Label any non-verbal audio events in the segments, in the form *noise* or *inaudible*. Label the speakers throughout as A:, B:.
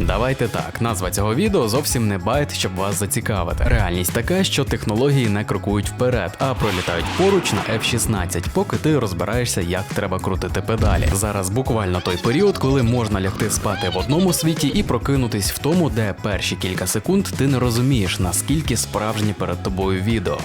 A: Давайте так, назва цього відео зовсім не байт, щоб вас зацікавити. Реальність така, що технології не крокують вперед, а пролітають поруч на F-16, поки ти розбираєшся, як треба крутити педалі. Зараз буквально той період, коли можна лягти спати в одному світі і прокинутись в тому, де перші кілька секунд ти не розумієш, наскільки справжні перед тобою відео.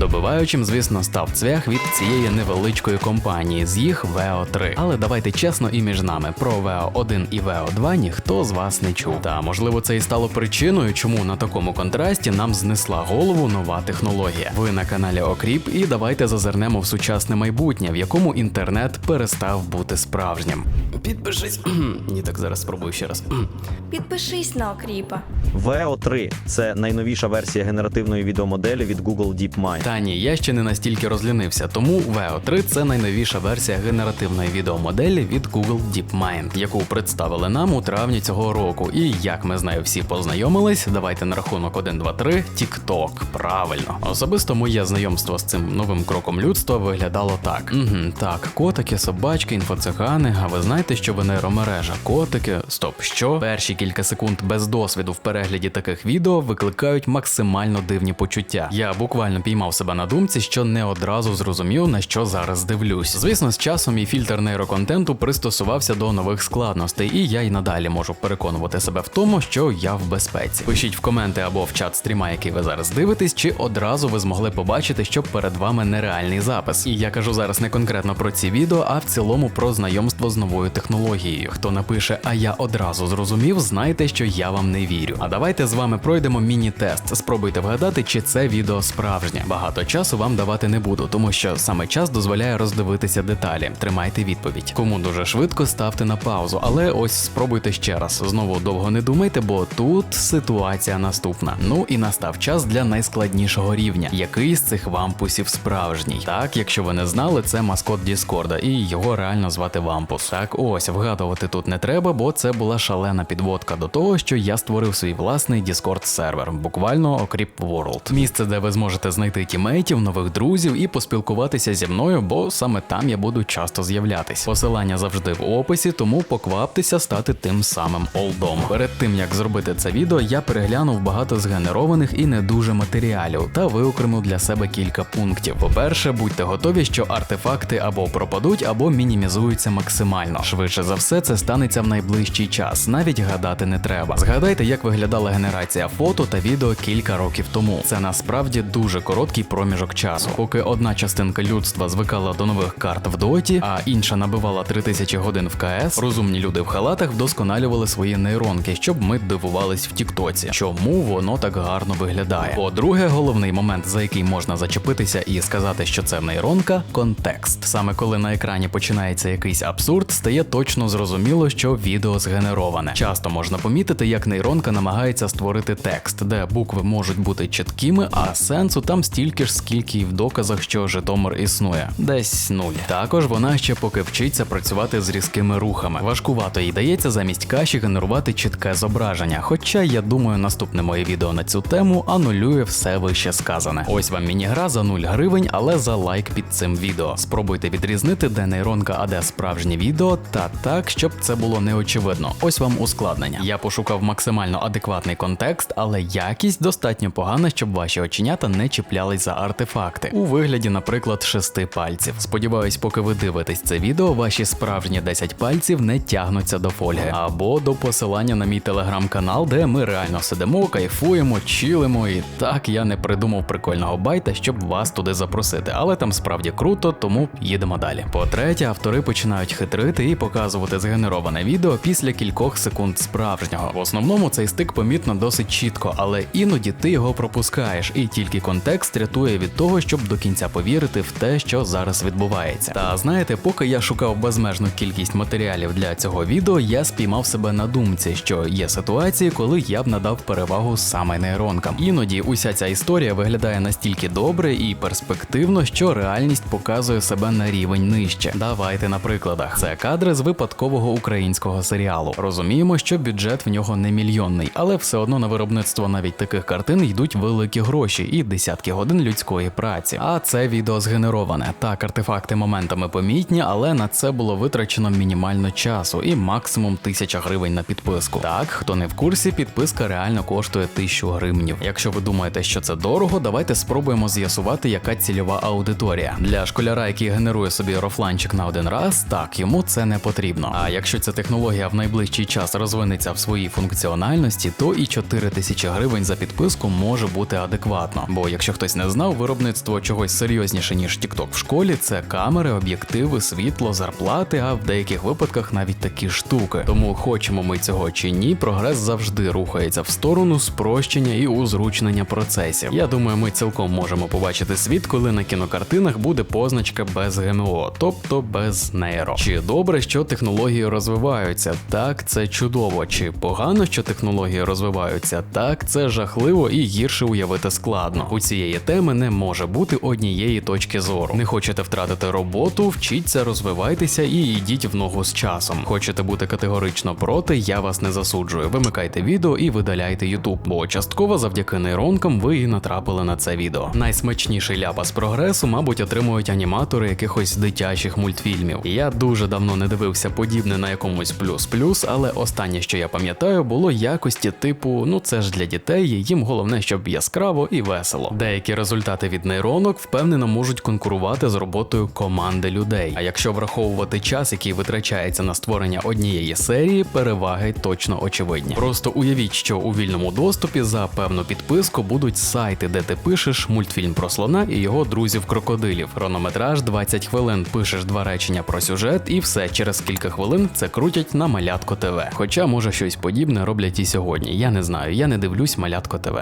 A: Добиваючим, звісно, став цвях від цієї невеличкої компанії з їх VO 3 Але давайте чесно і між нами про VO 1 і VO 2 ніхто з вас не чув. Та можливо це і стало причиною, чому на такому контрасті нам знесла голову нова технологія. Ви на каналі Окріп, і давайте зазирнемо в сучасне майбутнє, в якому інтернет перестав бути справжнім. Підпишись. *clears throat* Ні, так зараз спробую ще раз. *clears throat*
B: Підпишись на окріпа.
C: VEO 3 це найновіша версія генеративної відеомоделі від Google DeepMind.
A: Та я ще не настільки розлінився, тому VEO 3 це найновіша версія генеративної відеомоделі від Google DeepMind, яку представили нам у травні цього року. І як ми з нею всі познайомились, давайте на рахунок 1, 2, 3, TikTok. Правильно. Особисто моє знайомство з цим новим кроком людства виглядало так. Угу, так, котики, собачки, інфоцигани. А ви знаєте, що ви нейромережа? Котики, стоп, що? Перші кілька секунд без досвіду в перегляді таких відео викликають максимально дивні почуття. Я буквально піймав себе на думці, що не одразу зрозумів, на що зараз дивлюсь. Звісно, з часом мій фільтр нейроконтенту пристосувався до нових складностей, і я й надалі можу переконувати себе в тому, що я в безпеці. Пишіть в коменти або в чат стріма, який ви зараз дивитесь, чи одразу ви змогли побачити, що перед вами нереальний запис. І я кажу зараз не конкретно про ці відео, а в цілому про знайомство з новою технологією. Хто напише, а я одразу зрозумів, знайте, що я вам не вірю. А давайте з вами пройдемо міні-тест. Спробуйте вгадати, чи це відео справжнє. Багато часу вам давати не буду, тому що саме час дозволяє роздивитися деталі. Тримайте відповідь. Кому дуже швидко ставте на паузу, але ось спробуйте ще раз. Знову довго не думайте, бо тут ситуація наступна. Ну і настав час для найскладнішого рівня. Який з цих вампусів справжній? Так, якщо ви не знали, це маскот Діскорда, і його реально звати Вампус. Так, ось вгадувати тут не треба, бо це була шалена підводка до того, що я створив свій власний Discord сервер, буквально окріп World. Місце, де ви зможете знайти тімейтів, нових друзів і поспілкуватися зі мною, бо саме там я буду часто з'являтись. Посилання завжди в описі, тому покваптеся стати тим самим олдом. Перед тим як зробити це відео, я переглянув багато згенерованих і не дуже матеріалів та виокремив для себе кілька пунктів. По-перше, будьте готові, що артефакти або пропадуть, або мінімізуються максимально. Швидше за все, це станеться в найближчий час, навіть гадати не треба. Згадайте, як виглядала генерація фото та відео кілька років тому. Це насправді дуже короткий проміжок часу. Поки одна частинка людства звикала до нових карт в доті, а інша набивала 3000 годин в КС, розумні люди в халатах вдосконалювали свої нейронки, щоб ми дивувались в Тіктоці. Чому воно так гарно виглядає? По-друге, головний момент, за який можна зачепитися і сказати, що це нейронка контекст. Саме коли на екрані починається якийсь абсурд, стає точно зрозуміло, що відео згенероване. Часто можна помітити, як нейронка намагається створити текст, де букви можуть бути чіткими, а сенсу там стільки ж, скільки і в доказах, що Житомир існує. Десь нуль. Також вона ще поки вчиться працювати з різкими рухами. Важкувато їй дається замість каші генерувати чітке зображення. Хоча я думаю, наступне моє відео на цю тему анулює все вище сказане. Ось вам міні-гра за 0 гривень, але за лайк під цим відео. Спробуйте відрізнити, де нейронка, а де справжнє відео, та так, щоб це було неочевидно. Ось вам ускладнення. Я пошукав максимально адекватний контекст, але якість достатньо погана, щоб ваші оченята не чіплялись за артефакти у вигляді, наприклад, шести пальців. Сподіваюсь, поки ви дивитесь це відео, ваші справжні 10 пальців не тягнуться до фольги або до посилання на мій телеграм-канал, де ми реально сидимо, кайфуємо, чилимо. І так я не придумав прикольного байта, щоб вас туди запросити. Але там справді круто, тому їдемо далі. По-третє, автори починають хитрити і показувати згенероване відео після кількох секунд справжнього. В основному цей стик помітно досить чітко, але іноді ти його пропускаєш, і тільки контекст рятує від того, щоб до кінця повірити в те, що зараз відбувається. Та знаєте, поки я шукав безмежну кількість матеріалів для цього відео, я спіймав себе на думці, що є ситуації, коли я б надав перевагу саме нейронкам. Іноді уся ця історія виглядає настільки добре і перспективно, що реальність показує себе на рівень нижче. Давайте на прикладах. Це кадри з випадкового українського серіалу. Розуміємо, що бюджет в нього не мільйонний, але все одно на виробництво навіть таких картин йдуть великі гроші і десятки годин людської праці. А це відео згенероване. Так, артефакти моментами помітні, але на це було витрачено мінімально часу і максимум 1000 гривень на підписку. Так, хто не в курсі, підписка реально коштує 1000 гривнів. Якщо ви думаєте, що це дорого, давайте спробуємо з'ясувати, яка цільова аудиторія. Для школяра, який генерує собі рофланчик на один раз, так йому це не потрібно. А якщо ця технологія в найближчий час розвинеться в своїй функціональності, то і 4000 гривень за підписку може бути адекватно. Бо якщо хтось не знав, виробництво чогось серйозніше ніж TikTok в школі це камери, об'єктиви, світло, зарплати, а в деяких випадках навіть такі штуки. Тому хочемо ми цього чи ні, прогрес завжди рухається в сторону спрощення і узручнення процесів. Я думаю, ми цілком можемо побачити світ, коли на кінокартинах буде позначка без ГМО, тобто без нейро. Чи добре, що технології розвиваються? Так, це чудово. Чи погано, що технології розвиваються? Так, це жахливо і гірше уявити складно. У цієї теми не може бути однієї точки зору. Не хочете втратити роботу, вчіться, розвивайтеся і йдіть в ногу з часом. Хочете бути категорично проти, я вас не засуджую. Вимикайте відео і видаляйте YouTube, бо частково завдяки нейронкам ви і натрапили на це відео. Найсмачніший ляпас прогресу, мабуть, отримують аніматори якихось дитячих мультфільмів. Я дуже давно не дивився подібне на якомусь плюс-плюс, але останнє, що я пам'ятаю, було якості типу: ну це ж для дітей, їм головне, щоб яскраво і весело. Деякі результати від нейронок впевнено можуть конкурувати з роботою команди людей. А якщо враховувати час, який витрачається на створення однієї серії, переваги точно очевидні. Просто уявіть, що у вільному доступі за певну підписку будуть сайти, де ти пишеш мультфільм про слона і його друзів-крокодилів. Хронометраж 20 хвилин, пишеш два речення про сюжет, і все через кілька хвилин це крутять на Малятко ТВ. Хоча може щось подібне роблять і сьогодні. Я не знаю, я не дивлюсь Малятко ТВ.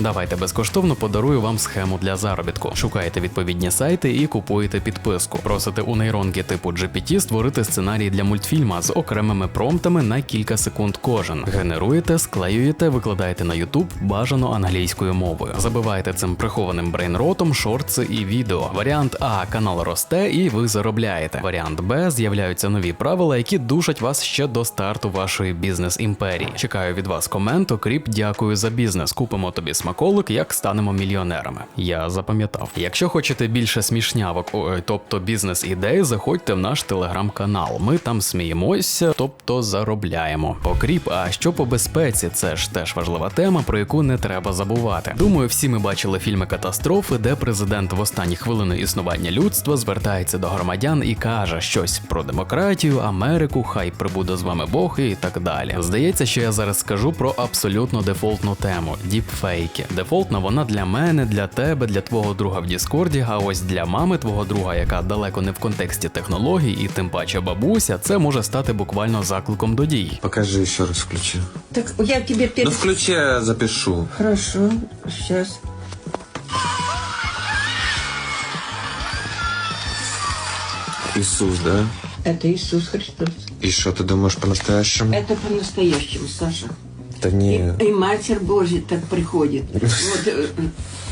A: Давайте безкоштовно подарую вам схему для заробітку. Шукаєте відповідні сайти і купуєте підписку. Просите у нейронки типу GPT створити сценарій для мультфільма з окремими промптами на кілька секунд кожен. Генеруєте, склеюєте, викладаєте на YouTube бажано англійською мовою. Забиваєте цим прихованим брейнротом шортси і відео. Варіант А канал росте і ви заробляєте. Варіант Б з'являються нові правила, які душать вас ще до старту вашої бізнес-імперії. Чекаю від вас комент, окріп, дякую за бізнес. Купимо тобі смаколик, як станемо мільйонерами. Я запам'ятав. Якщо хочете більше смішнявок, ой, тобто бізнес-ідей, заходьте в наш телеграм-канал. Ми там сміємося, тобто заробляємо. Окріп, а що по безпеці? Це ж теж важлива тема, про яку не треба забувати. Думаю, всі ми бачили фільми катастрофи, де президент в останні хвилини існування людства звертається до громадян і каже щось про демократію, Америку, хай прибуде з вами Бог і так далі. Здається, що я зараз скажу про абсолютно дефолтну тему діпфейки Дефолтна вона для мене, для тебе, для твого друга в Діскорді. А ось для мами твого друга, яка далеко не в контексті технологій, і тим паче бабуся, це може стати буквально закликом до дій.
D: Покажи еще раз, включи.
E: Так я тебе
D: Ну
E: перед...
D: включи, я запишу.
E: Хорошо, сейчас.
D: Иисус, да?
E: Это Иисус Христос.
D: И что, ты думаешь по-настоящему?
E: Это по-настоящему, Саша.
D: Да
E: И,
D: не...
E: и Матерь Божья так приходит. Вот, э,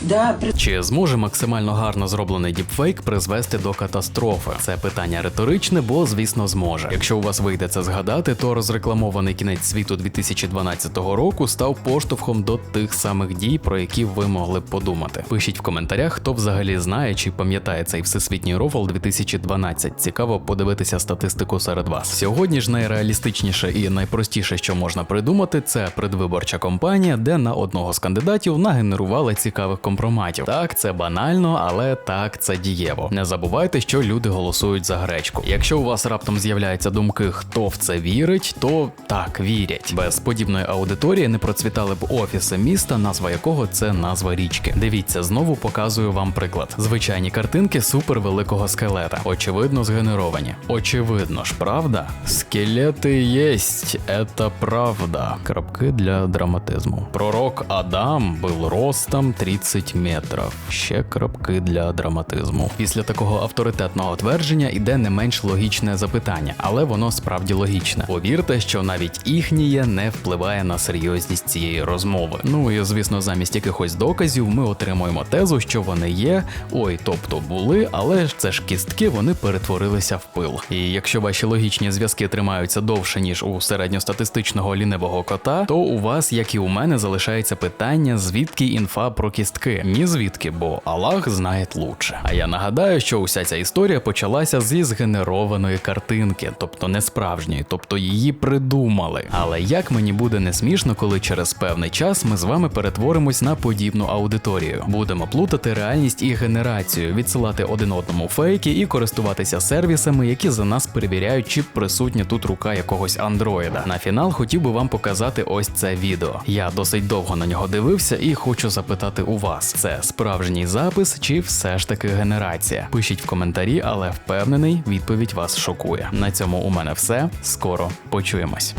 E: да, при-
A: Чи зможе максимально гарно зроблений діпфейк призвести до катастрофи? Це питання риторичне, бо звісно зможе. Якщо у вас вийде це згадати, то розрекламований кінець світу 2012 року став поштовхом до тих самих дій, про які ви могли б подумати. Пишіть в коментарях, хто взагалі знає чи пам'ятає цей всесвітній рофл 2012. Цікаво подивитися статистику серед вас. Сьогодні ж найреалістичніше і найпростіше, що можна придумати, це предвиборча кампанія, де на одного з кандидатів нагенерували цікавих компроматів. Так, це банально, але так це дієво. Не забувайте, що люди голосують за гречку. Якщо у вас раптом з'являються думки, хто в це вірить, то так вірять. Без подібної аудиторії не процвітали б офіси міста, назва якого це назва річки. Дивіться, знову показую вам приклад. Звичайні картинки супервеликого скелета. Очевидно, згенеровані. Очевидно ж, правда? Скелети єсть, это правда. Крапки для драматизму. Пророк Адам був ростом 30 метрів. Ще крапки для драматизму. Після такого авторитетного твердження іде не менш логічне запитання, але воно справді логічне. Повірте, що навіть іхніє не впливає на серйозність цієї розмови. Ну і звісно, замість якихось доказів ми отримуємо тезу, що вони є, ой, тобто були, але ж це ж кістки, вони перетворилися в пил. І якщо ваші логічні зв'язки тримаються довше ніж у середньостатистичного лінивого кота, то то у вас, як і у мене, залишається питання, звідки інфа про кістки. Ні звідки, бо Аллах знає лучше. А я нагадаю, що уся ця історія почалася зі згенерованої картинки, тобто не справжньої, тобто її придумали. Але як мені буде не смішно, коли через певний час ми з вами перетворимось на подібну аудиторію. Будемо плутати реальність і генерацію, відсилати один одному фейки і користуватися сервісами, які за нас перевіряють, чи присутня тут рука якогось андроїда. На фінал хотів би вам показати ось це відео. Я досить довго на нього дивився і хочу запитати у вас: це справжній запис чи все ж таки генерація? Пишіть в коментарі, але впевнений, відповідь вас шокує. На цьому у мене все. Скоро почуємось.